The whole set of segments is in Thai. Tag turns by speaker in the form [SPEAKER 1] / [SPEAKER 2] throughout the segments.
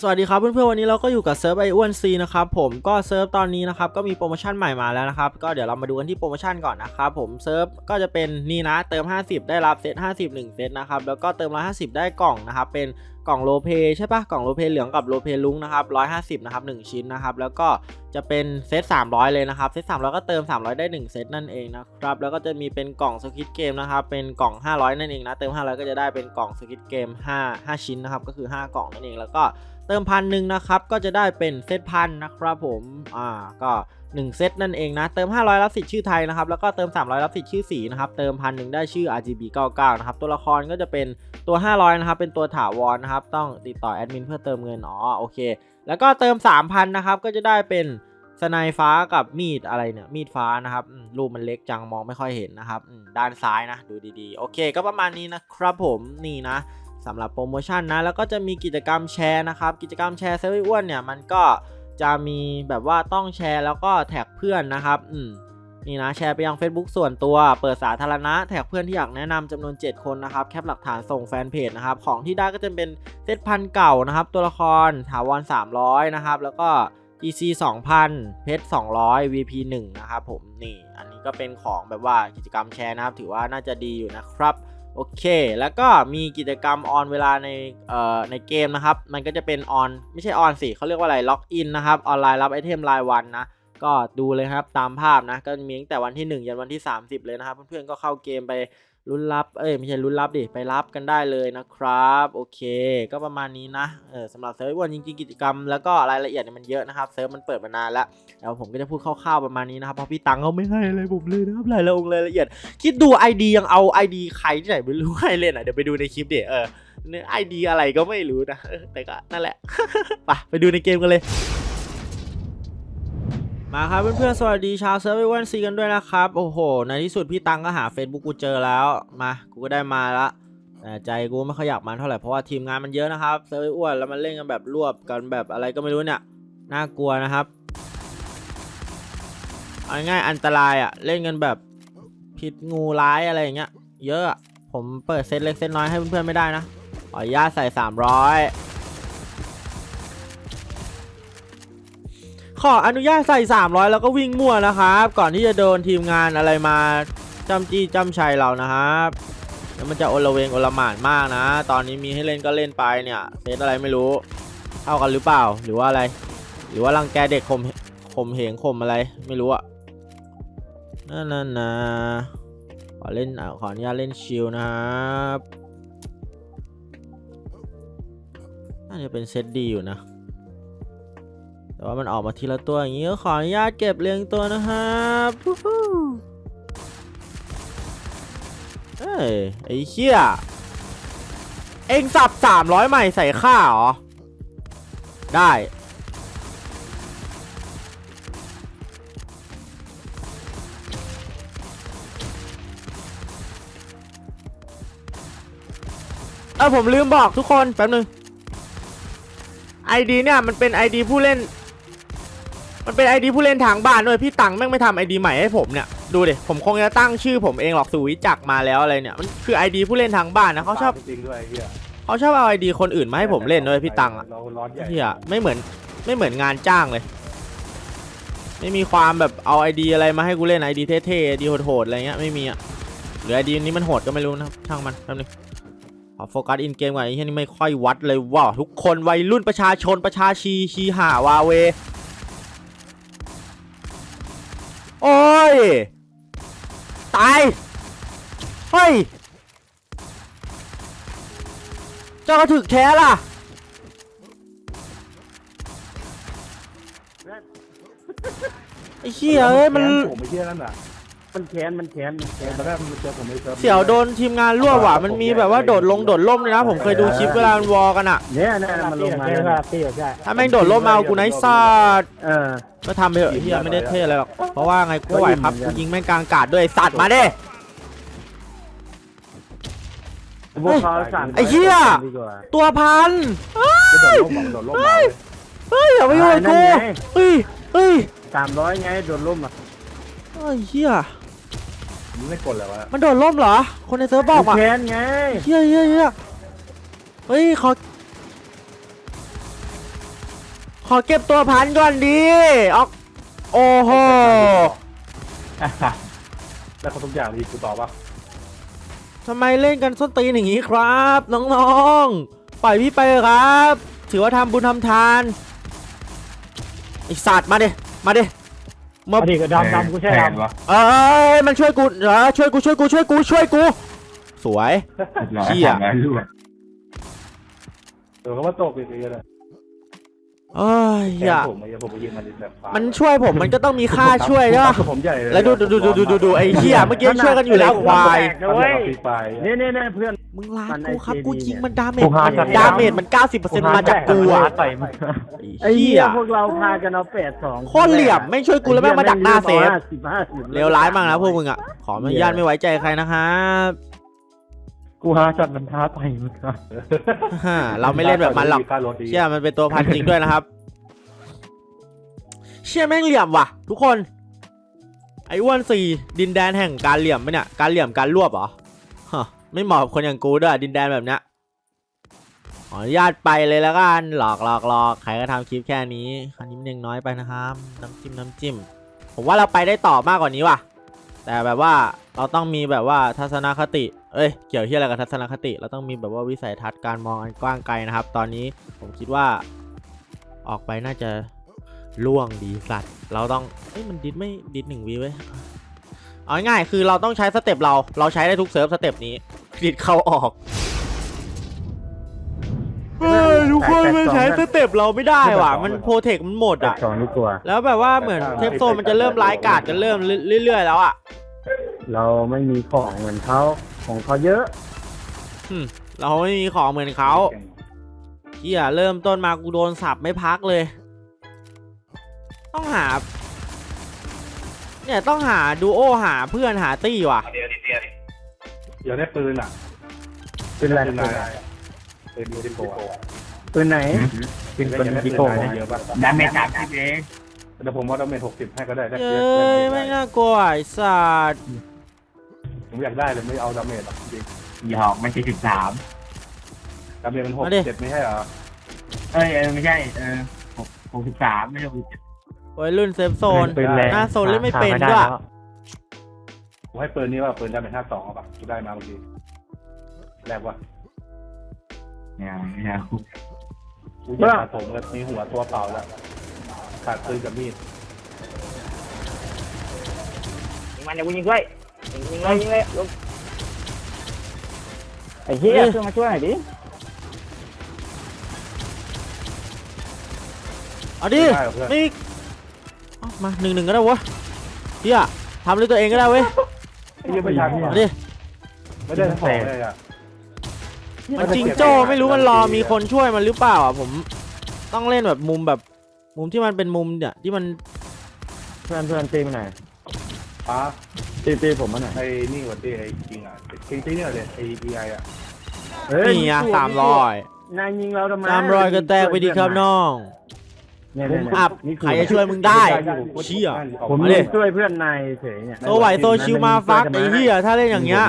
[SPEAKER 1] สวัสดีครับเพื่อนๆวันนี้เราก็อยู่กับเซิร์ฟไออ้วนซีนะครับผมก็เซิร์ฟตอนนี้นะครับก็มีโปรโมชั่นใหม่มาแล้วนะครับก็เดี๋ยวเรามาดูกันที่โปรโมชั่นก่อนนะครับผมเซิร์ฟก็จะเป็นนี่นะเติม 50 ได้รับเซต50 1 เซตนะครับแล้วก็เติม 150 ได้กล่องนะครับเป็นกล่องโลเปใช่ปะกล่องโลเปเหลืองกับโลเปลุงนะครับ150นะครับ1ชิ้นนะครับแล้วก็จะเป็นเซต300 เลยนะครับเซต300 ก็เติม 300 ได้ 1 เซตนั่นเองนะครับแล้วก็จะมีเป็นกล่องสกิทเกมนะครับเป็นกล่อง 500 นั่นเองนะเติม 500 ก็จะได้เป็นกล่องสกิทเกม 5 5 ชิ้นนะครับก็คือ 5 กล่องนั่นเองแล้วก็ เติมพันหนึ่งนะครับ ก็จะได้เป็นเซตพันนะครับผม อ่า ก็1เซตนั่นเองนะ เติม 500 รับสิทธิ์ชื่อไทยนะครับ แล้วก็เติม 300 รับสิทธิ์ชื่อสีนะครับ เติมพันหนึ่งได้ชื่อ RGB 99 นะครับ ตัวละครก็จะเป็นตัว 500 นะครับ เป็นตัวถาวรนะครับ ต้องติดต่อแอดมินเพื่อเติมเงิน อ๋อ โอเค แล้วก็เติม 3,000 นะครับ ก็จะได้เป็นสไนฟ้ากับมีดอะไรเนี่ย มีดฟ้านะครับ รูปมันเล็กจังมองไม่ค่อยเห็นนะครับ ด้านซ้ายนะ ดูดีๆ โอเค ก็ประมาณนี้นะครับผม นี่นะ สำหรับโปรโมชั่นนะ แล้วก็จะมีกิจกรรมแชร์นะครับ กิจกรรมแชร์เซเว่นอ้วนเนี่ยมันก็จะมีแบบว่าต้องแชร์แล้วก็แท็กเพื่อนนะครับอืมนี่นะแชร์ไปยัง Facebook ส่วนตัวเปิดสาธารณะแท็กเพื่อนที่อยากแนะนำจำนวน 7 คนนะครับ แคปหลักฐานส่งแฟนเพจนะครับ ของที่ได้ก็จะเป็นเซตพันเก่านะครับ ตัวละครถาวร300 นะครับ แล้วก็ GC 2,000 เพชร200 VP 1 นะครับผมนี่ อันนี้ก็เป็นของแบบว่ากิจกรรมแชร์นะครับ ถือว่าน่าจะดีอยู่นะครับ โอเค แล้วก็มีกิจกรรมออนเวลาในเอ่อในเกมนะครับ มันก็จะเป็นออนไม่ใช่ออนสิเขาเรียกว่าอะไรล็อกอินนะครับ ออนไลน์รับไอเทมรายวันนะ ก็ดูเลยครับตามภาพนะ ก็มีตั้งแต่วันที่ 1 ยันวันที่ 30 เลยนะครับ เพื่อนๆก็เข้าเกมไป ลุ้นรับเอ้ยไม่ใช่ลุ้นรับดิไปรับกันได้เลยนะครับ โอเค ก็ประมาณนี้นะเออสำหรับเซิร์ฟวันจริงๆกิจกรรมแล้วก็รายละเอียดเนี่ยมันเยอะนะครับเซิร์ฟมันเปิดมานานแล้วแล้วผมก็จะพูดคร่าวๆประมาณนี้นะครับเพราะพี่ตังเขาไม่ให้อะไรผมเลยนะครับรายละอียดรายละเอียด คิดดู ID ยังเอา ID ใครที่ไหนไม่รู้ให้เล่นอะเดี๋ยวไปดูในคลิปเดี๋ยวเออเนี่ยอะไรก็ไม่รู้นะแต่ก็นั่นแหละไปไปดูในเกมกันเลย มาครับเพื่อนๆสวัสดีชาวเซิร์ฟเวอร์ซีกันด้วยนะครับ โอ้โห ในที่สุดพี่ตังก็หา Facebook กูเจอแล้วมากูก็ได้มาละแต่ใจกูไม่ค่อยอยากมาเท่าไหร่เพราะว่าทีมงานมันเยอะนะครับเซิร์ฟเวอร์แล้วมันเล่นกันแบบรวบกันแบบอะไรก็ไม่รู้เนี่ยน่ากลัวนะครับเอาง่ายอันตรายอะ่ะเล่นกันแบบผิดงูร้ายอะไรอย่างเงี้ยเยอะอะผมเปิดเซตเล็กเซตน้อยให้เพื่อนๆไม่ได้นะขออนุญาตใส่ 300 ขออนุญาตใส่ 300 แล้วก็วิ่งมั่วนะครับ ก่อนที่จะโดนทีมงานอะไรมาจำจี้จำชัยเรานะครับแล้วมันจะโอละเวงโอละหมานมากนะ ตอนนี้มีให้เล่นก็เล่นไปเนี่ยเซตอะไรไม่รู้เท่ากันหรือเปล่า หรือว่าอะไร หรือว่ารังแกเด็กข่มข่มเหงข่มอะไรไม่รู้อะนั่นนะนะขอเล่นขออนุญาตเล่นชิลนะครับน่าจะเป็นเซตดีอยู่นะ แต่ว่ามันออกมาทีละตัวอย่างนี้ก็ขออนุญาตเก็บเรียงตัวนะครับวู้ฮู้เอ้ยไอ้เชี่ยเอ็งสับ300ใหม่ใส่ข้าเหรอ ได้เออผมลืมบอกทุกคน แป๊บนึง ID เนี่ย มันเป็น ID ผู้เล่น มันเป็น ID ผู้เล่นทางบ้านด้วยพี่ตังแม่งไม่ทำ ID ใหม่ให้ผมเนี่ยดูดิผมคงจะตั้งชื่อผมเองหรอกสุวิจักรมาแล้วอะไรเนี่ยมันคือ ID ผู้เล่นทางบ้านนะเขาชอบ
[SPEAKER 2] จริงด้วยไอ้เฮีย
[SPEAKER 1] เขาชอบเอา ID คนอื่นมาให้ผมเล่นด้วยพี่ตังอะ
[SPEAKER 2] เราร้อนใหญ่
[SPEAKER 1] เฮียไม่เหมือนไม่เหมือนงานจ้างเลย ไม่มีความแบบเอา ID อะไรมาให้กูเล่น ID เท่ๆ ID โหดๆอะไรเงี้ยไม่มีอะหรือ ID นี้มันโหดก็ไม่รู้นะครับช่างมันแป๊บนึงขอโฟกัสอินเกมก่อนไอ้เหี้ยนี่ไม่ค่อยวัดเลยว้าวทุกคนวัยรุ่นประชาชนประชาชีชีหาวาเว โอ้ย ตาย เฮ้ย เจ้ากระถึกแท้ล่ะ ไอ้เหี้ยเอ้ยมัน
[SPEAKER 2] แขผมไอ้เฮียนั่นน่ะ
[SPEAKER 3] มันแค้นมันแค้นมันแค้น
[SPEAKER 2] ตอนแรกมันเจอผมในเซิร์ฟ
[SPEAKER 1] เสี่ยวโดนทีมงานรั่วว่ะมันมีแบบว่าโดดลงโดดล่มเลยนะ ผมเคยดูคลิปเวลามันวอลกันอะ
[SPEAKER 3] เนี่ยเนี่ยมันลงมา
[SPEAKER 2] แค่
[SPEAKER 3] แล้ว
[SPEAKER 2] ว่า
[SPEAKER 3] นะ
[SPEAKER 2] ตีใช่
[SPEAKER 1] ถ้าแม่งโดดล่มมาเอากูไนท์ซาด
[SPEAKER 3] เออ
[SPEAKER 1] ก็ทำไปเถอะไอ้เหี้ยไม่ได้เท่อะไรหรอกเพราะว่าไงกูไหวครับกูยิงแม่งกลางอากาศด้วยไอ้สัตว์มาเด้
[SPEAKER 3] พวกเขาสั่ง
[SPEAKER 1] ไอ้เหี้ย
[SPEAKER 3] ดีกว่า
[SPEAKER 1] ตัวพัน
[SPEAKER 2] ก็โดดล่มบอกโดดล่มมาเลย
[SPEAKER 1] เฮ้ยอย่าไปยุ่งกับ
[SPEAKER 3] นั่
[SPEAKER 1] กู
[SPEAKER 3] นไง
[SPEAKER 1] เฮ้ยเฮ้ย
[SPEAKER 3] สามร้อยไงโดนล่มอะ
[SPEAKER 1] ไอ้เหี้ย
[SPEAKER 2] มึงไม่กดเลยวะ
[SPEAKER 1] มันโดดล่มเหรอ คนในเซิร์ฟบอก
[SPEAKER 3] มัน
[SPEAKER 1] อะ
[SPEAKER 3] แค้นไง
[SPEAKER 1] เฮียเฮียเฮียเฮ้ยขอ ขอเก็บตัวพันก่อนดีออกโอ้โห
[SPEAKER 2] แล้วเขาทุกอย่างดีกูตอบว่า
[SPEAKER 1] ทำไมเล่นกันส้นตีนอย่างนี้ครับ น้องๆ ปล่อยพี่ไปเถอะครับ ถือว่าทำบุญทำทานไอสัตว์มาดิมาดิ มา
[SPEAKER 3] พอดีก็ดำดำกูใช่ดำ
[SPEAKER 1] เอ้ยมันช่วยกูเออช่วยกูช่วยกูช่วยกูช่วยกู สวย เหี้ย
[SPEAKER 2] เออเขาว่าตกอีกเลย
[SPEAKER 1] เอ้ย
[SPEAKER 2] แก
[SPEAKER 1] อย่า
[SPEAKER 2] ผมไอ้ผมไปยิงมันแบบฟ้า
[SPEAKER 1] มันช่วยผมมันก็ต้องมีค่าช่วยใช่ปะ
[SPEAKER 2] ผมใหญ่เลย
[SPEAKER 1] แล้วดูดูดูดูดูดูไอ้เหี้ยเมื่อกี้ช่วยกันอยู่แล้วควาย
[SPEAKER 3] นะเว้ย
[SPEAKER 2] ฟรีไฟ
[SPEAKER 3] นี่นี่นี่เพื่อน
[SPEAKER 1] มึงลา
[SPEAKER 3] มันไอ้
[SPEAKER 1] กูครับ
[SPEAKER 3] JD
[SPEAKER 1] กูยิงมันดาเม
[SPEAKER 3] กู
[SPEAKER 1] จ
[SPEAKER 3] หา
[SPEAKER 1] มัน
[SPEAKER 3] จัด
[SPEAKER 1] ดาเมจมัน90%มาจากกูอะ
[SPEAKER 3] ต่อยมึง
[SPEAKER 1] ไอ้
[SPEAKER 3] ไอ้
[SPEAKER 1] เหี้
[SPEAKER 3] เหี้
[SPEAKER 1] ย
[SPEAKER 3] ยพวกเราพากันเอาแปดสอง
[SPEAKER 1] โคตรเหลี่ยมไม่ช่วยกูแล้วแม่งมาดักหน้าเซฟ
[SPEAKER 3] สิบห้าสิบ
[SPEAKER 1] เลวร้ายมากนะพวกมึงอะขออนุญาตไม่ไว้ใจใครนะครับ
[SPEAKER 3] กูหาจัดมันท้าต่อยมึงครับ
[SPEAKER 1] ฮ่าเราไม่เล่นแบบมันหรอก
[SPEAKER 2] ค่ารถดี
[SPEAKER 1] เชื่อมันเป็นตัวพันจริงด้วยนะครับ เชื่อแม่งเหลี่ยมว่ะ ทุกคน ไอ้อ้วนสี่ดินแดนแห่งการเหลี่ยมไหมเนี่ย การเหลี่ยมการรวบเหรอฮะ ไม่เหมาะกับคนอย่างกูด้วยดินแดนแบบเนี้ยขออนุญาตไปเลยแล้วกันหลอกหลอกหลอกใครก็ทำคลิปแค่นี้คราวนี้มันยังน้อยไปนะครับน้ำจิ้มน้ำจิ้มผมว่าเราไปได้ต่อมากกว่านี้ว่ะ แต่แบบว่าเราต้องมีแบบว่าทัศนคติ เอ้ย เกี่ยวที่อะไรกับทัศนคติ เราต้องมีแบบว่าวิสัยทัศน์การมองอันกว้างไกลนะครับ ตอนนี้ผมคิดว่า ออกไปน่าจะล่วงดีสัตว์ เราต้องเอ้ยมันดิดไม่ดิดหนึ่งวีไว้ยเอาง่ายคือเราต้องใช้สเต็ปเรา เราใช้ได้ทุกเซิร์ฟสเต็ปนี้ ดิดเข้าออกเฮ้ยทุกคนมันใช้สเต็ปเราไม่ได้ว่ะ มันโปรเทคมันหมด
[SPEAKER 3] แปด
[SPEAKER 1] อะ
[SPEAKER 3] สองนี่ตัว
[SPEAKER 1] แล้วแบบว่าเหมือนเทปโซนมันจะเริ่มร้ายกาดกันเริ่มเรื่อยๆแล้วอะ
[SPEAKER 3] เราไม่มีของเหมือนเขาของเขาเยอะ
[SPEAKER 1] อืมเราไม่มีของเหมือนเขาเฮียเริ่มต้นมากูโดนสับไม่พักเลย ต้องหา เนี่ยต้องหาดูโอหาเพื่อนหาตี้ว่ะ
[SPEAKER 2] เดี๋ยวได้ปืนอะ
[SPEAKER 3] เป็นไร
[SPEAKER 2] ปืนนายอะปืนยูทิโกะ
[SPEAKER 3] ปืนไหนปืน
[SPEAKER 2] ได้
[SPEAKER 3] ปืน
[SPEAKER 2] ยังได้
[SPEAKER 3] กิ
[SPEAKER 2] ปืน
[SPEAKER 3] โก้
[SPEAKER 2] นายได้เยอะป่ะ
[SPEAKER 4] ดาเมจสามสิบเอง
[SPEAKER 2] เดี๋ยวผมว่าดาเมจหกสิบให้ก็ได้ได้
[SPEAKER 1] เย้
[SPEAKER 2] เยอะ
[SPEAKER 1] ยไม่น่ากลัวไอ้สัตว์
[SPEAKER 2] ผมอยากได้เลยไม่เอาดาเมจหรอกจริง
[SPEAKER 4] หยอกมันสี่สิบสาม
[SPEAKER 2] ดาเมจมันหกเจ็ดไม่ใช่เหรอ
[SPEAKER 4] เอ้ยเออไม่ใช่เออหกหกสิบสามไม่ใช่หกสิบ
[SPEAKER 1] วัยรุ่นเซฟโซน
[SPEAKER 3] ปืนแรง
[SPEAKER 1] หน้าโซนเล่นไม่เป็นด้วย
[SPEAKER 2] ผมให้ปืนนี้ว่าปืนดาเมจห้าสองเอาป่ะกูได้มาเมื่อกี้แรกว่า
[SPEAKER 4] เนี่ยเนี่ย
[SPEAKER 2] กูอยากผมกับมีหัวตัวเปล่าแล้วขาดปืนกับมีด
[SPEAKER 4] ยิงมันเดี๋ยวกูยิงด้วยยิงยิงเลยยิงเลยลง
[SPEAKER 3] ไอ้เหี้ยช่วยมาช่วยหน่อยดิ
[SPEAKER 1] เอาดิ
[SPEAKER 2] ได้เหรอเพื่อน
[SPEAKER 1] ไม่มีเอามาหนึ่งหนึ่งก็ได้วะเฮียทำด้วยตัวเองก็ได้เว้ย
[SPEAKER 2] ยังไม่ทัน
[SPEAKER 1] เอาดิ
[SPEAKER 2] ไม่ได้ทั้งสองเลยอะ
[SPEAKER 1] มันจริงโจ้ไม่รู้มันรอมีคนช่วยมันหรือเปล่าอะผมต้องเล่นแบบมุมแบบ มุมที่มันเป็นมุมเนี่ยที่มัน
[SPEAKER 3] เพื่อนเพื่อนตีมาหน่อย
[SPEAKER 2] ป้า
[SPEAKER 3] ตีตีผมมาหน่อย
[SPEAKER 2] ไอ้นี่วันที่ไอ้จริงอะจริงจริงเนี่ยเลยไอ้ดีไออะ
[SPEAKER 3] เฮ้ย
[SPEAKER 1] นี่อะสามร้อย
[SPEAKER 3] นายยิงเราทำไม
[SPEAKER 1] สามร้อยก็แตกไปดีครับน้อง
[SPEAKER 3] เนี่ย
[SPEAKER 1] มุ
[SPEAKER 3] เนี่ย
[SPEAKER 1] ม
[SPEAKER 3] เนี่ย
[SPEAKER 1] อัพ
[SPEAKER 3] นี่อ
[SPEAKER 1] ใครจะช่วยมึงได้เชี่ย
[SPEAKER 3] ผม
[SPEAKER 1] มาดิ
[SPEAKER 3] ยิงช่วยเพื่อนนายเฉยเนี่ย
[SPEAKER 1] โซไหวโซชิวมาฟักไอ้เหี้ยถ้าเล่นอย่างเงี้ย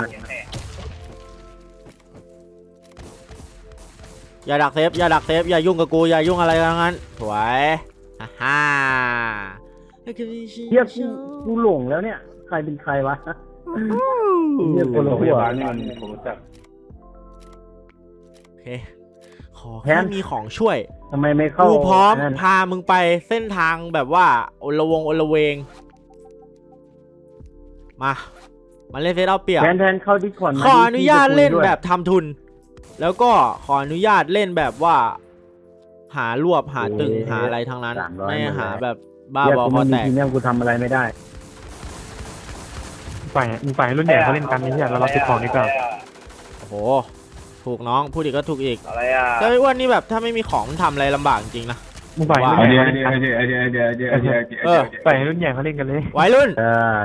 [SPEAKER 1] อย่าดักเซฟอย่าดักเซฟอย่ายุ่งกับกูอย่ายุ่งอะไรทั้งนั้นสวยฮ่าฮ่า
[SPEAKER 3] เฮียกูกูหลงแล้วเนี่ย ใครเป็นใครวะเหี้ย
[SPEAKER 2] คนโรงพยาบาลนี่มันผมรู้จัก
[SPEAKER 1] โอเคขอแค่มีของช่วย
[SPEAKER 3] ทำไมไม่เข้า
[SPEAKER 1] กูพร้อม
[SPEAKER 3] นั่น
[SPEAKER 1] พามึงไปเส้นทางแบบว่าโอละวงโอละเวง มา มาเล่นเซตเอาเปรียบ
[SPEAKER 3] แทนแทนเข้าดิสคอร์ด
[SPEAKER 1] ขออนุญาตเล่นแบบทำทุน แล้วก็ขออนุญาตเล่นแบบว่า หารวบหาตึงหาอะไรทั้งนั้นไม่หาแบบบ้า
[SPEAKER 3] เฮีย
[SPEAKER 1] บอ
[SPEAKER 3] กู
[SPEAKER 1] คอ
[SPEAKER 3] ไม่มี
[SPEAKER 1] แตก
[SPEAKER 3] ทีเนี้ยกูทำอะไรไม่ได้
[SPEAKER 5] ฝ่ายมึงฝ่ายรุ่นใหญ่เขาเล่นกันนี่เนี่ยเราเราติดของดีกว่า
[SPEAKER 1] โอ้โห ถูกน้องพูดอีกก็ถูกอีก
[SPEAKER 4] อะไรอะ
[SPEAKER 1] แต่ไอ้อ้วนนี่แบบถ้าไม่มีของมันทำอะไรลำบากจริงๆนะ
[SPEAKER 5] มึงฝ่ายรุ่น
[SPEAKER 1] ว้
[SPEAKER 5] ให
[SPEAKER 4] เดี๋
[SPEAKER 5] ญ่
[SPEAKER 4] ยว
[SPEAKER 5] เขาเล่น
[SPEAKER 4] เดี๋ย
[SPEAKER 5] กั
[SPEAKER 4] วนเดี๋ยวเดี๋ยวเดี๋ยวเดี๋ยวเดี๋ยวเดี๋ยว
[SPEAKER 1] เออ
[SPEAKER 5] ฝ่ายรุ่นใหญ่เขาเล่นกันเลย
[SPEAKER 1] วัยรุ่น
[SPEAKER 3] เออ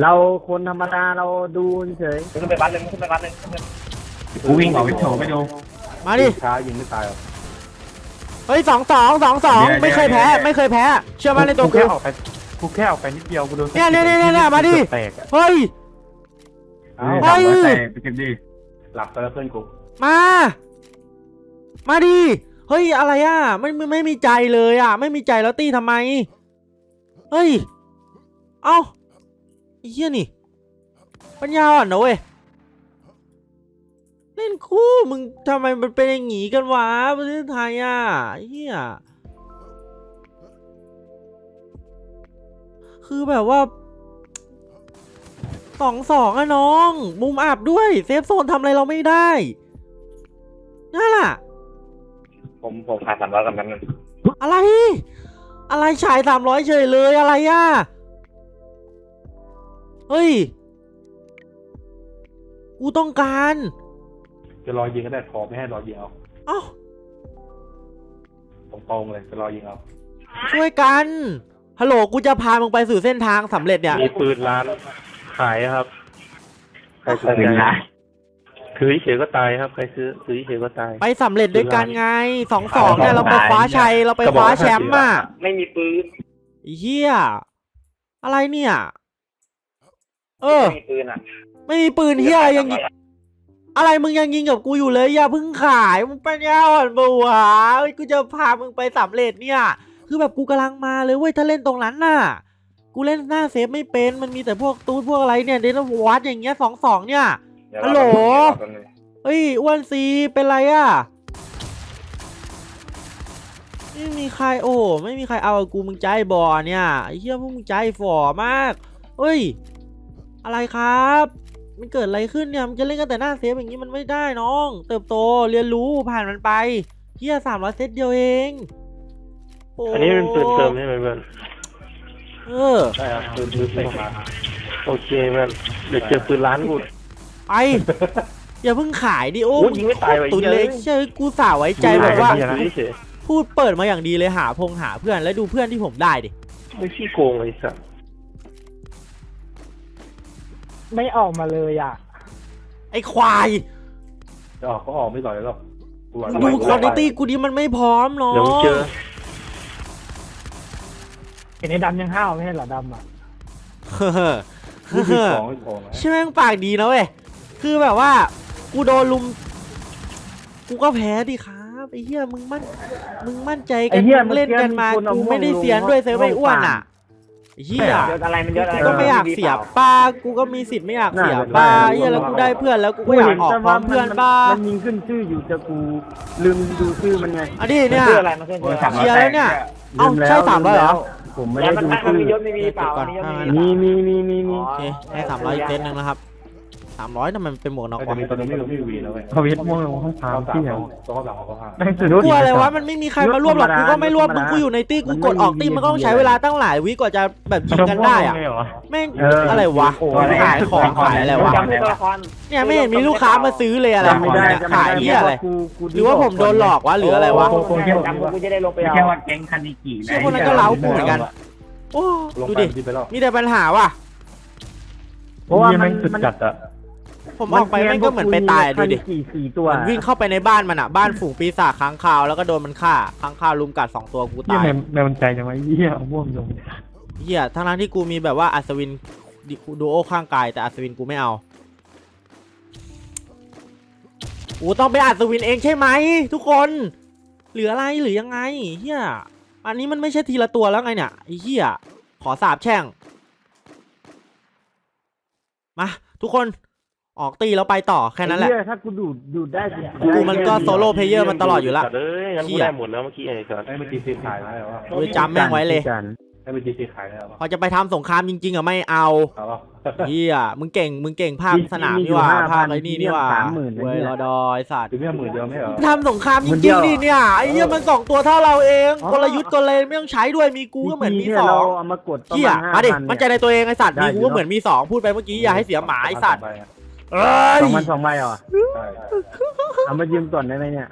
[SPEAKER 3] เราคนธรรมดาเราดูเฉย
[SPEAKER 4] ขึ้นไปบ้านหนึ่งขึ้นไปบ้านหนึ่งกูวิ่งออกไปโฉบไปดู
[SPEAKER 1] มาดิ
[SPEAKER 2] ช้ายิงไม่ตายหรอก
[SPEAKER 1] เฮ้ยสองสองสองสอง
[SPEAKER 4] เดี๋ยว
[SPEAKER 1] ไม่เคยแพ้
[SPEAKER 4] เดี๋ยว
[SPEAKER 1] ไม่เคยแพ้ เชื่อมั่นในตัว
[SPEAKER 5] กู
[SPEAKER 1] กู
[SPEAKER 5] แค่ออกไปกูแค่ออกไปนิดเดียวกูโดน
[SPEAKER 1] เนี่ยเนี่ยเนี่ยเนี่ยมาดิ
[SPEAKER 5] แตกอะ
[SPEAKER 1] เฮ้ย
[SPEAKER 2] เอ้า
[SPEAKER 1] เฮ้ย
[SPEAKER 4] แต่ไปเก็บดิ
[SPEAKER 2] หลับไปแล้วเพื่อนกู
[SPEAKER 1] มา มาดิ เฮ้ย อะไรอะ ไม่ไม่ไม่มีใจเลยอะ ไม่มีใจแล้วตี้ทำไม เฮ้ย เอ้าเหี้ยนี่ ปัญญาอ่อนนะเว้ย เล่นคู่มึงทำไมมันเป็นอย่างงี้กันวะประเทศไทยอะเหี้ยคือแบบว่าสองสองอะน้อง มุมอับด้วย เซฟโซนทำอะไรเราไม่ได้ นั่นล่ะ
[SPEAKER 2] ผมผมขาดสามร้อยกับนั้น
[SPEAKER 1] อะไร อะไรฉายสามร้อยเฉยเลยอะไรอะ เฮ้ย กูต้องการ
[SPEAKER 2] จะรอยิงก็ได้ขอไม่ให้รอยิงเอา
[SPEAKER 1] เอ้า
[SPEAKER 2] ตรงๆเลยจะรอยิงเอา
[SPEAKER 1] ช่วยกัน ฮัลโหล กูจะพามึงไปสู่เส้นทางสำเร็จเนี่ย
[SPEAKER 5] มีปืนร้านขายครับใครสน
[SPEAKER 4] ถึ
[SPEAKER 5] ใจ
[SPEAKER 4] งนะ
[SPEAKER 5] ถือเฉยก็ตายครับใครซื้อซื้อเฉยก็ตาย
[SPEAKER 1] ไปสำเร็จด้วยกันไงสองสองเนี่ยเราไปคว้าชัยเราไปคว้าแชมป์อะ
[SPEAKER 2] ไม่มีปืน
[SPEAKER 1] ไอ้เฮียอะไรเนี่ย เออ
[SPEAKER 2] ไม่มีปืนอะ
[SPEAKER 1] ไม่มีปืนเฮียอะไรยังยิงอะไรมึงยังยิงกับกูอยู่เลยอย่าเพิ่งขายมึงปัญญาอ่อนบัวะเฮ้ยกูจะพามึงไปสำเร็จเนี่ย คือแบบกูกำลังมาเลยเว้ยถ้าเล่นตรงนั้นน่ะ กูเล่นหน้าเซฟไม่เป็นมันมีแต่พวกตูดพวกอะไรเนี่ยเดนวัดอย่างเงี้ยสองสองเนี่ย
[SPEAKER 2] เดี๋ยว
[SPEAKER 1] ฮัลโหล
[SPEAKER 2] เราเดี๋ยวเรา
[SPEAKER 1] เฮ้ยอ้วนซีเป็นไรอะไม่มีใครโอ้ไม่มีใครเอากับกูมึงใจบอเนี่ยไอ้เหี้ยพวกมึงใจฝ่อมากเฮ้ย อะไรครับ มันเกิดอะไรขึ้นเนี่ยมันจะเล่นกันแต่หน้าเซฟอย่างนี้มันไม่ได้น้อง เติบโตเรียนรู้ผ่านมันไปเฮียสามร้อยเซตเดียวเองโอั
[SPEAKER 5] นนี้เป็นปืนเติมใช่ไหมเพื่อน
[SPEAKER 1] เออ
[SPEAKER 2] ใช่ครับปืนปืนเสกมา
[SPEAKER 5] โอเคเพื่อนเดี๋ยวเจอปืนร้านกู
[SPEAKER 1] ไปอย่าเพิ่งขายดิโอ้
[SPEAKER 5] โอ้ยิงไม่ตายว่ะ
[SPEAKER 1] ตุนเลย
[SPEAKER 5] เหี้ย
[SPEAKER 1] เชื่อกูสาวไว้ใจแบบว่า
[SPEAKER 5] ซื้อเฉย
[SPEAKER 1] พูดเปิดมาอย่างดีเลยหาพงหาเพื่อนแล้วดูเพื่อนที่ผมได้ดิ
[SPEAKER 5] ไม่ขี้โกงเลยสัส
[SPEAKER 3] ไม่ออกมาเลยอะ
[SPEAKER 1] ไอ้ควาย
[SPEAKER 2] จะออกก็ออกไม่ต่อยหรอกกลัว
[SPEAKER 1] ดูคุณภาพกูดิมันไม่พร้อมเนาะ
[SPEAKER 5] เดี๋ยวมึงเจอ
[SPEAKER 3] เห็นไอ้ดำยังห้าวไม่ใช่เหรอดำอะ
[SPEAKER 1] เฮ้อ
[SPEAKER 2] ลูกมีของไม่ของนะ
[SPEAKER 1] ใช่แม่งปากดีนะเว้ย คือแบบว่า กูโดนลุม กูก็แพ้ดิครับไอ้เหี้ยมึงมั่น มึงมั่นใจกั
[SPEAKER 3] ไอ้
[SPEAKER 1] น
[SPEAKER 3] เหี้ย
[SPEAKER 1] มึงเล่นกันมา
[SPEAKER 3] เมื่อกี้มีคนเอา
[SPEAKER 1] กูไม่ได้
[SPEAKER 3] ม่วงลง
[SPEAKER 1] เสียนด้วยเซฟไอ้อ้วนอะไอ้เหี้ย
[SPEAKER 4] เยอะอะไรมันเยอะอะไร
[SPEAKER 1] กูก็ไม่อยากเสียป้า กูก็มีสิทธิ์ไม่อยากเสียป้าเหี้ยแล้วกูได้เพื่อนแล้วกูก็อยากออกพร้อมเพื่อนบ้า
[SPEAKER 3] มันยิงขึ้นชื่ออยู่จะกูลืมดูชื่อมันไง
[SPEAKER 1] อันนี้เนี่ย
[SPEAKER 4] ชื่ออะไรมันขึ้นชื่อ
[SPEAKER 1] เคลียร์แล้วเนี่ย เอ้า
[SPEAKER 3] ลืมแล้ว
[SPEAKER 1] ใช่สามร้อยเหรอ
[SPEAKER 3] ผมไม่
[SPEAKER 4] แล้
[SPEAKER 3] ได้
[SPEAKER 4] วมัน
[SPEAKER 3] ดู
[SPEAKER 4] มัน
[SPEAKER 3] ชื่อ
[SPEAKER 4] มียศไม่มีเปล่ามียศไม่มี
[SPEAKER 3] มีมีมีมีมี
[SPEAKER 1] โอเคให้สามร้อยเซตหนึ่งนะครับสามร้อยทำไมมันเป็นหมวกน็อก
[SPEAKER 2] แต่
[SPEAKER 1] วะ
[SPEAKER 2] มีตอนนี้ไม่รู้ไม่วีแล้วเว้ย
[SPEAKER 5] เขาเวทม่วงลงห้อง
[SPEAKER 2] เขา
[SPEAKER 5] พาม
[SPEAKER 2] สาม
[SPEAKER 5] ที่
[SPEAKER 2] เขา
[SPEAKER 5] อะ
[SPEAKER 2] เขาสามเขาห้า
[SPEAKER 5] ได้สุด
[SPEAKER 1] กลัวอะไรวะมันไม่มีใครมารวบหรอกกูก็ไม่รวบมึงกูอยู่ในตี้กูกดออกตี้มันก็ต้องใช้เวลาตั้งหลายวิกว่าจะแบบยิงกันได้อะแม่งอะไรวะขายของขายอะไรวะ
[SPEAKER 4] จำชื่อตัวละคร
[SPEAKER 1] เนี่ยไม่เห็นมีลูกค้ามาซื้อเลยอะไร
[SPEAKER 3] จำไม่ได้
[SPEAKER 1] เนี่ย
[SPEAKER 3] จำไม่
[SPEAKER 1] ขาย
[SPEAKER 3] ได้
[SPEAKER 1] เหี้ยอะไร
[SPEAKER 3] กูกู
[SPEAKER 1] หรือว่าผมโดนหลอกวะหรืออะไรวะ
[SPEAKER 4] จำกูจะได้ลงไป
[SPEAKER 6] ไม่
[SPEAKER 4] เอา
[SPEAKER 6] ใช่ว่าแก๊งคันนิกิ
[SPEAKER 1] เชื่อพวกนั้นก็เล้ากูเหมือนกันโอ้
[SPEAKER 2] ลง
[SPEAKER 1] ดู
[SPEAKER 2] ไป
[SPEAKER 1] ดิ
[SPEAKER 2] ที่ไปแล้ว
[SPEAKER 1] มีแต่ปัญหาว่ะ
[SPEAKER 3] เพราะว่ามัน
[SPEAKER 5] สุด
[SPEAKER 3] มัน
[SPEAKER 5] จัดอะ
[SPEAKER 1] ผมออกไปแม่งก็เหมือนไปตายอะดูดิ
[SPEAKER 3] กี่สี่ตัว
[SPEAKER 1] มันวิ่งเข้าไปในบ้านมันอะ บ้านฝูงปีศาจค้างคาวแล้วก็โดนมันฆ่าค้างคาวลุมกัดสองตัวกู
[SPEAKER 5] เยี่ย
[SPEAKER 1] ตาย
[SPEAKER 5] แม่แม่มันใจจังวะเยี่ยเอาม่วงลง
[SPEAKER 1] เหี้ยทั้งนั้นที่กูมีแบบว่าอัศวินดูโอข้างกาย แต่อัศวินกูไม่เอากูต้องไปอัศวินเองใช่ไหมทุกคน เหลืออะไรหรือยังไงเฮียอันนี้มันไม่ใช่ทีละตัวแล้วไงเนี่ยไอ้เฮียขอสาบแช่ง มา ทุกคน ออกตีแล้วไปต่อแค่นั้นแหละ
[SPEAKER 3] ไอ้เยถ้ากูดูดดูดได้
[SPEAKER 1] กูมันก็โซโล่เพลเยอร์มันตลอดอยู่แล้ว
[SPEAKER 5] เอ้ยงั้นกูได้หมดแล้วเมื่อกี้ไอ้สัส
[SPEAKER 2] ให้มันจีซีขายแล้ววะ
[SPEAKER 1] กูจำแม่งไว้เลย
[SPEAKER 2] ให้มันจีซีขายแล้ววะ
[SPEAKER 1] พอจะไปทำสงครามจริงๆอะไม่เอา
[SPEAKER 2] เอาวะ
[SPEAKER 1] เฮียมึงเก่งมึงเก่งภาคสนามนี่หว่าภาคไอ้นี่นี่หว่า
[SPEAKER 3] สามหมื่น
[SPEAKER 1] เว้ยรอดอยสัตว์
[SPEAKER 2] ถึงแค่หมื่นเดียวไม่เหรอ
[SPEAKER 1] ทำสงครามจ
[SPEAKER 3] หมื่น
[SPEAKER 1] ริ
[SPEAKER 3] เดี
[SPEAKER 1] ง
[SPEAKER 3] ยว
[SPEAKER 1] ๆดิเนี่ยไอ้เหี้ยมันสองตัวเท่าเราเอง
[SPEAKER 3] อ๋อ
[SPEAKER 1] กลยุทธ์กลเลนไม่ต้องใช้ด้วยมีกูก็เหมือนมีสอ
[SPEAKER 3] เรา
[SPEAKER 1] ง
[SPEAKER 3] เอามากดประ
[SPEAKER 1] เฮีย
[SPEAKER 3] มาณห้า
[SPEAKER 1] มาดิ
[SPEAKER 3] พัน
[SPEAKER 1] มั่นใจในตัวเองไอ้สัตว์
[SPEAKER 3] ได้
[SPEAKER 1] มี
[SPEAKER 3] อยู่
[SPEAKER 1] กูก็เหมือนมีสองพูดไปเมื่อกี้อย่าให้เสียหมาไอ้สัตว์ เอ้ย
[SPEAKER 3] สองพันสองใบเหรอ
[SPEAKER 2] ใช่
[SPEAKER 3] เอามายืมก่อนได้ไหมเนี่ย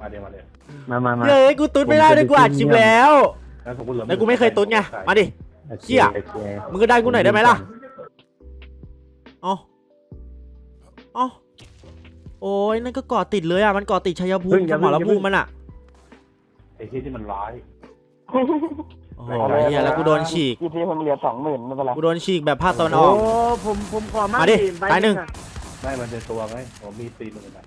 [SPEAKER 2] มาเดี๋ยวมาเดี๋ยว
[SPEAKER 3] มามามา
[SPEAKER 1] เฮ้ยกูตุ้นไม่ได้ด้วยกูอัดคลิปแล้ว
[SPEAKER 2] แล้วผมก็เหลือ
[SPEAKER 1] แต่กูไม่เคยตุ้นไงมาดิเหี้ย
[SPEAKER 3] โอค
[SPEAKER 1] มึงก็ได้กูหน่อยได้ไหมล่ะเอ๋ออ๋อโอ้ยนั่นก็เกาะติดเลยอะมันเกาะติดชัยภูมิสมรภูมิมันอะ
[SPEAKER 2] ไอ้ที่ที่มันร้าย
[SPEAKER 1] โอ้โหเฮียแล้วกูโดนฉีก
[SPEAKER 4] กี่ทีผมเหลือสองหมื่นไม่เป็นไร
[SPEAKER 1] กูโดนฉีกแบบภาคตะวันอ
[SPEAKER 3] โอ้
[SPEAKER 1] อก
[SPEAKER 3] ผมผมขอมา
[SPEAKER 1] มาดิ
[SPEAKER 3] ใบ
[SPEAKER 1] ตายหนึ่ง
[SPEAKER 3] อะ
[SPEAKER 2] ไม่มันเป็นตัวไงผมมีสี่หมื่นอะ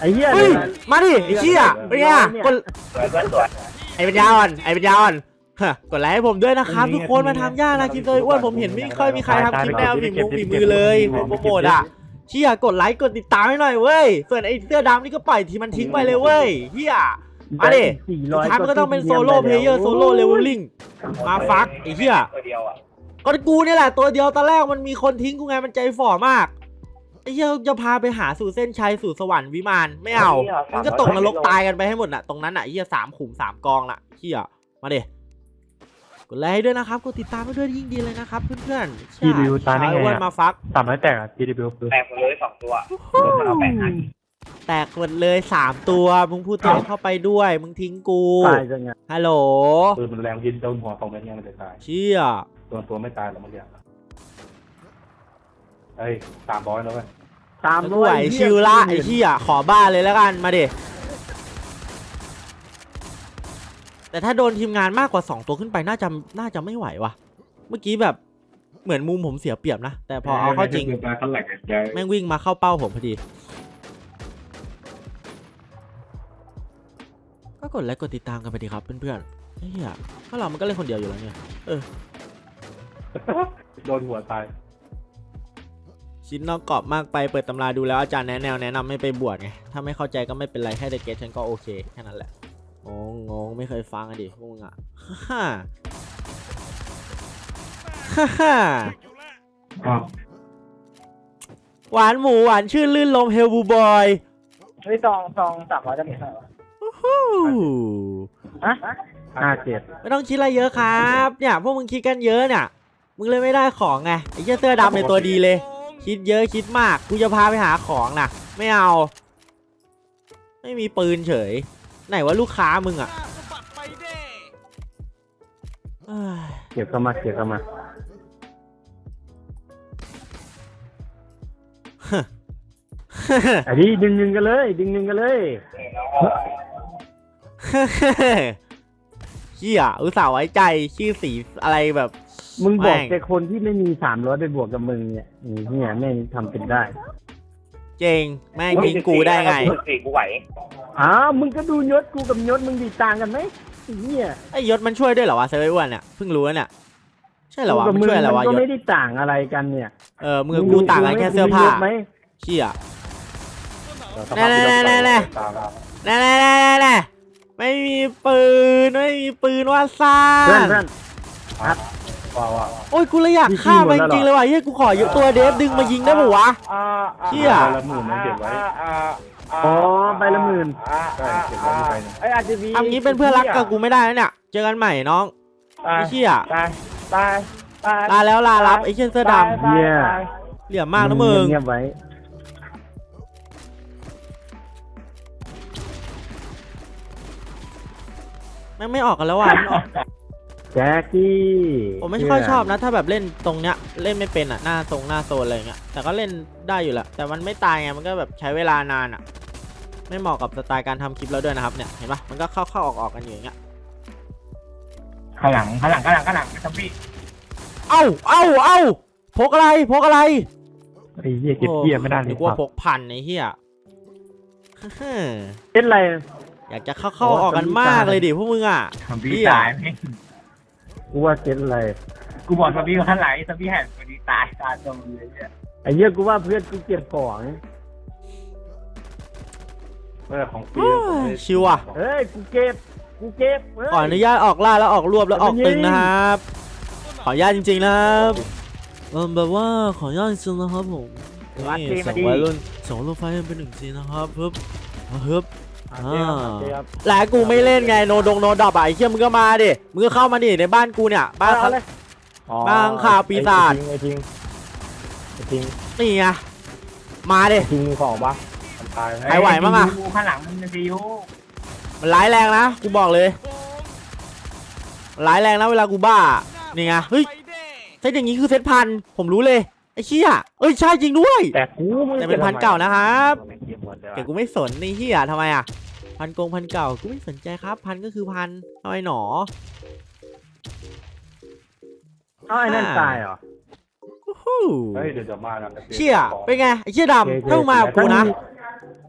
[SPEAKER 3] ไออ้เหี้ย
[SPEAKER 1] เฮ้ย
[SPEAKER 3] เนี่ย
[SPEAKER 1] มาดิไอ้เชี่ยเป็นไงอะกด
[SPEAKER 4] สวยเพื่อนสวย
[SPEAKER 1] ไอ้ปัญญาอ่อนไอ้ปัญญาอ่อนฮะกดไลค์ให้ผมด้วยนะครับทุกคนมาทำยากนะคลิปเลยอ้วนผมเห็นไม่ค่อยมีใครทำคลิปแนวฝีมือฝีมือเลยผมโปรโมทอะเชี่ยกดไลค์กดติดตามให้หน่อยเว้ยส่วนไอ้เสื้อดำนี่ก็ปล่อยทีมันทิ้งไปเลยเว้ยเฮีย มาดิ
[SPEAKER 3] สี่
[SPEAKER 1] สุ
[SPEAKER 3] ร้
[SPEAKER 1] ด
[SPEAKER 3] อย
[SPEAKER 1] ท้ายมันก็ต้องเป็นโซโล่เพลเยอร์โซโล่เลเวลลิ่งมาฟักไอ้เหี้ย
[SPEAKER 4] ตัวเดียวอะ
[SPEAKER 1] ก็กูเนี่ยแหละตัวเดียวตอนแรกมันมีคนทิ้งกูไงมันใจฝ่อมากไอ้เหี้ยจะพาไปหาสู่เส้นชัยสู่สวรรค์วิมานไม่เอามันก็ตกนรกตายกันไปให้หมดน่ะตรงนั้นน่ะไอ้เหี้ยสามขุมสามกองน่ะเหี้ยมาดิกดไลค์ให้ด้วยนะครับกดติดตามให้ด้วยยิ่งดีเลยนะครับ เพื่อนๆใช่
[SPEAKER 5] รีวิวตามได้ไง
[SPEAKER 1] ชอ้วน
[SPEAKER 5] อะ
[SPEAKER 1] มาฟัก
[SPEAKER 5] สามร้อยแตกอะ GW คือ
[SPEAKER 4] แตกหมดเลยสองตัวเอาแปดอัน
[SPEAKER 1] แตกหมดเลยสามตัว มึงพูดตัวเองเข้าไปด้วย มึงทิ้งกู
[SPEAKER 3] ตายจังไง
[SPEAKER 1] ฮัลโหล
[SPEAKER 2] ปืนมันแรงยิงโดนหัวตรงนี้มันจะตาย
[SPEAKER 1] เชี่ย
[SPEAKER 2] ตัวตัวไม่ตายหรอกเมื่อกี้เฮ้ยสามร้อยแล้วเว้ย
[SPEAKER 3] ตาม
[SPEAKER 1] แล้ว
[SPEAKER 3] ด้
[SPEAKER 1] กู
[SPEAKER 3] ว
[SPEAKER 1] ไหวยชิวละไอ้
[SPEAKER 3] เหี้ย
[SPEAKER 1] เหี้ยขอบ้านเลยแล้วกันมาดิแต่ถ้าโดนทีมงานมากกว่า 2 ตัวขึ้นไปน่าจะน่าจะไม่ไหววะเมื่อกี้แบบเหมือนมุมผมเสียเปรียบนะ แต่พอเอาเข้าจริง แม่งวิ่งมาเข้าเป้าผมพอดี ก็กดไลค์กดติดตามกันไปดีครับเพื่อนๆไอ้เหี้ยถ้าเรามันก็เล่นคนเดียวอยู่แล้วเนี่ย
[SPEAKER 2] โดนหัวตาย
[SPEAKER 1] ชิ้นนอกกรอบมากไปเปิดตำราดูแล้วอาจารย์แนะแนวแนะนำไม่ไปบวชไงถ้าไม่เข้าใจก็ไม่เป็นไรแค่เดเกตฉันก็โอเคแค่นั้นแหละงงงงไม่เคยฟังอะดิพวกมึงอะฮ่าฮ่าฮ่า
[SPEAKER 4] อ๋อ
[SPEAKER 1] หวานหมูหวานชื่นลื่นลมเฮลบูบอย
[SPEAKER 4] เฮ้ยซองซองสามร้อยจะมีเท่าไหร่
[SPEAKER 1] ฮู้
[SPEAKER 4] ฮะ
[SPEAKER 3] ห้าเจ็ด
[SPEAKER 1] ไม่ต้องคิดอะไรเยอะครับ เนี่ยพวกมึงคิดกันเยอะเนี่ย มึงเลยไม่ได้ของไงไอ้เหี้ยเสื้อดำในยตัวดีเลย คิดเยอะคิดมากกูจะพาไปหาของนะไม่เอา ไม่มีปืนเฉย ไหนว่าลูกค้ามึงอะเอ้ย
[SPEAKER 3] เก็บเข้ามาเก็บเข้ามาอันนี้ดึงดึงกันเลย ดึงดึงกันเลย
[SPEAKER 1] เฮียอุตส่าห์ไว้ใจชื่อสีอะไรแบบ
[SPEAKER 3] มึงบอก
[SPEAKER 1] แม่ง
[SPEAKER 3] แต่คนที่ไม่มีสามร้อยไปบวกกับมึงเนี่ยนี่เนี่ยแม่งทำเป็นได้
[SPEAKER 1] เจงแม่งยิงกูได้ไง
[SPEAKER 4] สี่กูไหว
[SPEAKER 3] อ้าวมึงก็ดูยศกูกับยศมึงดีต่างกันไหมไอ้เนี่ย
[SPEAKER 1] ไอ้ยศมันช่วยด้วยเหรอวะเซเว่นอ้วนเนี่ยเพิ่งรู้นะเนี่ยใช่เหรอวะ
[SPEAKER 3] กูกับ
[SPEAKER 1] มัน
[SPEAKER 3] มึง
[SPEAKER 1] ช่วยอะไร
[SPEAKER 3] มัน
[SPEAKER 1] วะ
[SPEAKER 3] ก็
[SPEAKER 1] ยศ
[SPEAKER 3] ไม่ได้ต่างอะไรกันเนี่ย
[SPEAKER 1] เออมือกูต่างกันแค่เสื้อผ้า
[SPEAKER 3] มึงดูยศไหม
[SPEAKER 1] เชี่ย
[SPEAKER 2] เราสภาพ
[SPEAKER 1] แน่ๆๆๆ
[SPEAKER 2] ตามเรา
[SPEAKER 1] แน่แน่แน่แน่แน่ ไม่มีปืนไม่มีปืนว่าซ่า
[SPEAKER 3] เพื่อนเพื่อน
[SPEAKER 2] ว่าว่า
[SPEAKER 1] โอ้ยกูเลยอยาก
[SPEAKER 3] พี่
[SPEAKER 1] ฆ่ามัน
[SPEAKER 3] หมดแล้ว
[SPEAKER 1] จริง
[SPEAKER 3] เหรอ
[SPEAKER 1] เลยว่ะเฮ้ยกูขอยกตัวเดฟดึงมายิงได้ปะวะเชี่ย
[SPEAKER 2] ใบละหมื่นมันเก็บไว้
[SPEAKER 3] อ๋อใบละหมื่น
[SPEAKER 2] ใช่เก็บไว้ที่ใบหนึง
[SPEAKER 4] ไอ้อาจจะมี
[SPEAKER 1] ทำงี้เป็นเพื่อนรักกับกูไม่ได้นะเนี่ย เจอกันใหม่น้อง
[SPEAKER 4] ตาย
[SPEAKER 1] ไอ้เชี่ย
[SPEAKER 4] ตายตายตาย
[SPEAKER 1] ลาแล้วลารับไอ้เชี่ยเสื้อด
[SPEAKER 3] เหี้ยำ
[SPEAKER 1] เหลี่ยมมากนะมึง
[SPEAKER 3] เงียบไว้
[SPEAKER 1] แม่งไม่ออกกันแล้วว่ะมันออก
[SPEAKER 3] แจ็คกี้
[SPEAKER 1] ผมไม่ค่อยชอบนะ ถ้าแบบเล่นตรงเนี้ยเล่นไม่เป็นอะหน้าทรงหน้าโซนอะไรอย่างเงี้ยแต่ก็เล่นได้อยู่แหละแต่มันไม่ตายไงมันก็แบบใช้เวลานานอะ ไม่เหมาะกับสไตล์การทำคลิปเราด้วยนะครับเนี่ยเห็นปะมันก็เข้าเข้าออกออกกันอยู่อย่างเงี้ย
[SPEAKER 4] ข้างหลังข้างหลังข้างหลังข้างหลังซอมบี้
[SPEAKER 1] เอ้าเอ้าเอ้าพกอะไรพกอะไร
[SPEAKER 5] ไอ้เหี้ยเก็บเหี้ยไม่ได้เล
[SPEAKER 1] นึ
[SPEAKER 5] ย
[SPEAKER 1] กว่าพกพันไอ้เหี้ย
[SPEAKER 3] เป็นไร
[SPEAKER 1] อยากจะเข้าเข้าออกกันมากเลยดิพวกมึงอะ
[SPEAKER 4] ซอมบี้
[SPEAKER 1] เหี้ย
[SPEAKER 4] ตายไหม
[SPEAKER 3] กูว่าเก็ตอะไร
[SPEAKER 4] กูบอกซอมบี้ข้างหลังซอมบี้แห่งวันนี้ตายตายตรงเลยเนี่ย
[SPEAKER 3] ไอ้เหี้ยกูว่าเพื่อนกูเก็บของ
[SPEAKER 2] เมื่อของฟรี
[SPEAKER 1] โอ้ยชิวอะ
[SPEAKER 3] เฮ้ยกูเก็บกูเก็บเฮ้ย
[SPEAKER 1] ขออนุญาตออกล่าแล้วออกรวบแล้วออกตึงนะครับ ขออนุญาตจริงๆนะครับเออแบบว่าขออนุญาตจริงๆนะครับผมนี่สองวัยรุ่นสองรถไฟกันเป็นหนึ่งทีนะครับเพิ่มเพิ่ม
[SPEAKER 3] อะ เจ๊ครับเจ๊ครับ
[SPEAKER 1] หลายกูไม่เล่นไงโนดงโนดอบอะไอ้เชี่ยมึงก็มาดิมึงก็เข้ามาดิในบ้านกูเนี่ยบ้าน
[SPEAKER 3] เอาเลย
[SPEAKER 5] อ๋อ
[SPEAKER 1] บ้างข่าวปีศาจ
[SPEAKER 5] ไอ้ทิ้งไอ้ทิ้ง
[SPEAKER 1] นี่ไงมาดิ
[SPEAKER 5] ไอ้ทิ้งมีของปะ
[SPEAKER 2] มันตาย
[SPEAKER 1] ใครไหวมั่งอะ
[SPEAKER 4] กูข้างหลังมันซียู
[SPEAKER 1] มันร้ายแรงนะกูบอกเลยมันร้ายแรงนะเวลากูบ้านี่ไงเฮ้ยเซตอย่างนี้คือเซตพันผมรู้เลย ไอ้เชี่ยเอ้ยใช่จริงด้วย
[SPEAKER 5] แต่กูมึง
[SPEAKER 1] แต่เป็นพันเก่านะครับ
[SPEAKER 2] ไม่เก็บหมดเลย
[SPEAKER 1] แต่กูไม่สนนี่เฮียทำไมอะ พันกงพันเก่ากูไม่สนใจครับ พันก็คือพันทำไมหนอ
[SPEAKER 3] เอาไอ้นั่นตายเหรอ
[SPEAKER 1] โอ้โหฮู้
[SPEAKER 2] เฮ้ยเดี๋ยวจะมานะ
[SPEAKER 1] เชี่ยเป็นไงไอ้เชี่ยดำถ้ามึงมากับกูนะ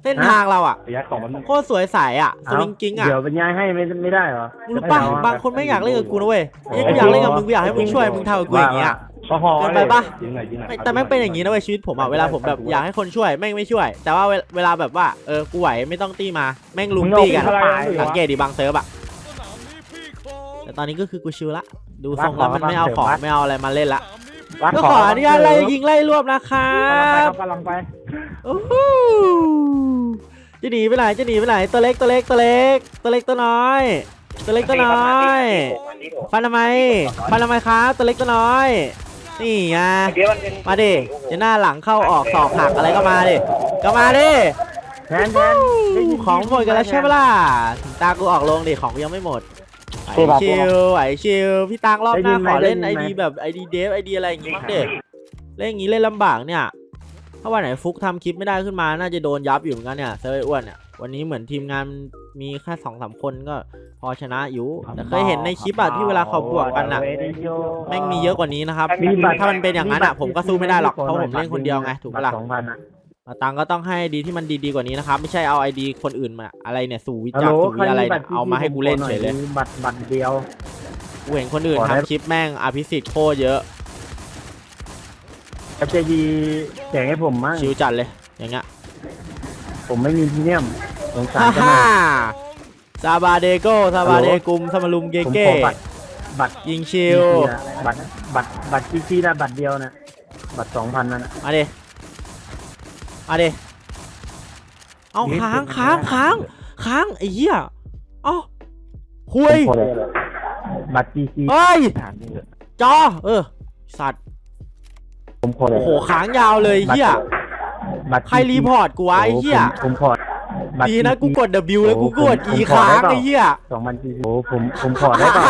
[SPEAKER 1] เส้นทางเราอะ
[SPEAKER 2] ระยะของมัน
[SPEAKER 1] โคตรสวยใสอะส
[SPEAKER 3] เอ้า
[SPEAKER 1] วิงกิ้งอะ
[SPEAKER 3] เดี๋ยวบรรยายให้ไม่ไม่ได้เหรอ
[SPEAKER 1] มึงรู้ป่ะบางคนไม่อยากเล่นกับกูนะเว้ยไอ้กูอยากเล่นกับมึงกูอยากให้มึงช่วยมึงทำกับกูอย่างเงี้ย
[SPEAKER 2] พอหอ
[SPEAKER 1] เกินไปปะ
[SPEAKER 2] ยิงหน่อยยิงหน่อย
[SPEAKER 1] ไม่แต่แม่งเป็นอย่างนี้นะเว้ยชีวิตผมอะเวลาผมแบบอยากให้คนช่วยแม่งไม่ช่วย แต่ว่าเวลเวลาแบบว่าเออกูไหวไม่ต้องตีมาแม่งลุมตีกัน
[SPEAKER 2] มึงเอาไปทำอะไร
[SPEAKER 1] สังเกตดิบางเซิร์ฟอะแต่ตอนนี้ก็คือกูชิลละ ดูทรงแล้วมันไม่เอาของไม่เอาอะไรมาเล่นละ
[SPEAKER 3] วัด
[SPEAKER 1] ก็ขออนุญาตไล่ยิงไล่รวบนะครั
[SPEAKER 3] กำลังไป
[SPEAKER 1] บ
[SPEAKER 3] กำลังไป
[SPEAKER 1] โอ้โหจะหนีไปไหนจะหนีไปไหนตัวเล็กตัวเล็กตัวเล็ก ตัวเล็กตัวน้อย ตัวเล็กตัวน้อยฟันทำไมฟันทำไมครับตัวเล็กตัวน้อย นี่ไงมาดิจะหน้าหลังเข้าออกศอกหักอะไรก็มาดิก็มาดิ
[SPEAKER 3] แทนแทนได้ยิน
[SPEAKER 1] ของหมดกันแล้วใช่ปะล่ะถึงตากูออกลงดิของกูยังไม่หมดไหวชิลไหวชิลพี่ตังรอบหน้าขอเล่นไอดีแบบไอดีเดฟไอดีอะไรอย่างงี้บ้างเด็เล่นอย่างงี้เล่นลำบากเนี่ยถ้าวันไหนฟุกทำคลิปไม่ได้ขึ้นมาน่าจะโดนยับอยู่เหมือนกันเนี่ยเซอร์ไอ้อ้วนเนี่ยวันนี้เหมือนทีมงาน มีแค่สองสามคนก็พอชนะอยู่แต่เคยเห็นในคลิปอะที่เวลาเขาบวกกันอะแม่งมีเยอะกว่านี้นะครับ
[SPEAKER 3] มีบัตร
[SPEAKER 1] ถ้ามันเป็นอย่างนั้นอะผมก็สู้ไม่ได้หรอกเพราะผมเล่นคนเดียวไงถูกปะล่ะ
[SPEAKER 3] สองพันอะ
[SPEAKER 1] ตังก็ต้องให้ดีที่มันดีๆกว่านี้นะครับ ไม่ใช่เอาไอดีคนอื่นมา อะไรเนี่ยสู่วิ
[SPEAKER 3] ฮัล
[SPEAKER 1] จา
[SPEAKER 3] โหล
[SPEAKER 1] รสู่
[SPEAKER 3] ใคร
[SPEAKER 1] วิอะไร
[SPEAKER 3] มีบั
[SPEAKER 1] เนี่
[SPEAKER 3] ต
[SPEAKER 1] ย
[SPEAKER 3] ร
[SPEAKER 1] เอามาให้กูเล่นเฉยเลย
[SPEAKER 3] มีบัตรบัตรเดียว
[SPEAKER 1] กูเห็นคนอื่น
[SPEAKER 3] ขอได้
[SPEAKER 1] ทำคลิปแม่งอภิสิทธิ์โคตรเยอะ
[SPEAKER 3] ก็จะยีแจกให้ผมมั่ง
[SPEAKER 1] ชิวจัดเลย อย่างเงี้ย
[SPEAKER 3] ผมไม่มีพรีเมียม สงสาร
[SPEAKER 1] ฮ่า
[SPEAKER 3] กันหน่
[SPEAKER 1] ฮ่า
[SPEAKER 3] อย
[SPEAKER 1] ซาบาเดโกซาบาเดกุมซามารุมเก
[SPEAKER 3] ผม
[SPEAKER 1] เก้
[SPEAKER 3] ขอบัตรบัตร
[SPEAKER 1] ยิงชิว
[SPEAKER 3] บัตรบัตรบัตรที่ได้บัตรเดียวนะบัตรสองพันนั่นนะ
[SPEAKER 1] มาดิมาดิเอาค้างค้างค้างค้างไอ้เหี้ยเอ้าคุย
[SPEAKER 3] ผมขอบัตรจีซี
[SPEAKER 1] เฮ้ยจอ เออ สัตว์
[SPEAKER 3] ผมขอ
[SPEAKER 1] โอ้โหค้างยาวเลยเหี้ย
[SPEAKER 3] บัตร
[SPEAKER 1] ใครรีพอร์ตกูวะไอ้เหี้ย
[SPEAKER 3] ผมขอ บัตร
[SPEAKER 1] ดีนะกูกด W แล้วกูกด
[SPEAKER 3] ผม
[SPEAKER 1] E
[SPEAKER 3] ผมขอ
[SPEAKER 1] ค้าง
[SPEAKER 3] ได้เปล่า
[SPEAKER 1] ไอ้เหี้ย
[SPEAKER 3] สองพันจีซีโอ้ผมผมขอได้ป่ะ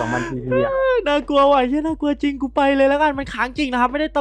[SPEAKER 3] สองพันจีซีอะ
[SPEAKER 1] น่ากลัวว่ะเหี้ยน่ากลัวจริงกูไปเลยแล้วกันมันค้างจริงนะครับไม่ได้ตลก